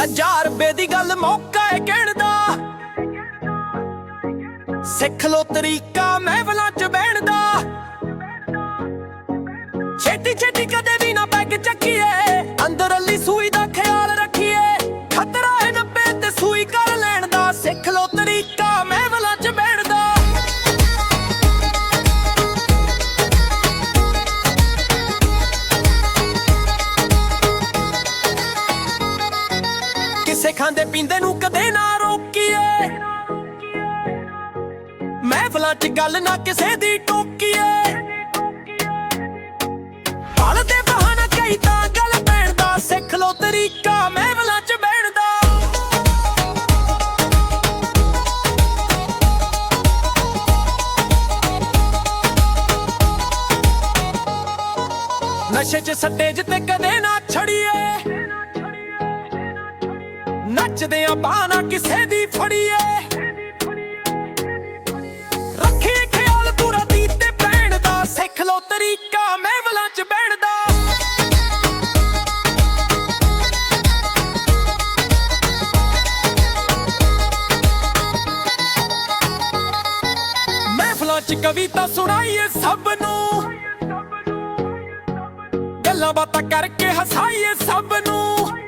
ਹਜ਼ਾਰ ਰੁਪਏ ਦੀ ਗੱਲ ਮੌਕਾ ਏ ਕਹਿਣ ਦਾ। ਸਿੱਖ ਲੋ ਤਰੀਕਾ ਮਹਿਫਲਾਂ ਚ ਬਹਿਣ ਦਾ। ਛੇਤੀ ਛੇਤੀ ਕਦੇ ਵੀ ਨਾ ਬੈਗ ਚੱਕੀਏ। ਕਿਸੇ ਖਾਂਦੇ ਪੀਂਦੇ ਨੂੰ ਕਦੇ ਨਾ ਰੋਕੀਏ। ਮਹਿਫਲਾਂ 'ਚ ਗੱਲ ਨਾ ਕਿਸੇ ਦੀ ਟੋਕੀਏ। ਹਲ ਬਹਾਨਾ ਕਈ ਗੱਲ ਪੈਣ ਦਾ, ਸਿੱਖ ਲੋ ਤਰੀਕਾ ਮਹਿਫਲਾਂ 'ਚ ਬਹਿਣ ਦਾ। ਨਸ਼ੇ 'ਚ ਸੱਟੇ ਜਿੱਤੇ ਕਦੇ ਨਾ ਛੜੀਏ। ਨੱਚਦੇ ਆ ਬਾਣਾ ਕਿਸੇ ਦੀ ਫੜੀਏ। ਰੱਖੀ ਖਿਆਲ ਪੂਰਾ ਦੀ ਤੇ ਪੈਣ ਦਾ। ਸਿੱਖ ਲੋ ਤਰੀਕਾ ਮਹਿਵਲਾਂ ਚ ਬਹਿਣ ਦਾ। ਮਹਿਫਲਾਂ ਚ ਕਵਿਤਾ ਸੁਣਾਈਏ ਸਭ ਨੂੰ। ਗੱਲਾਂ ਬਾਤਾਂ ਕਰਕੇ ਹਸਾਈਏ ਸਭ ਨੂੰ।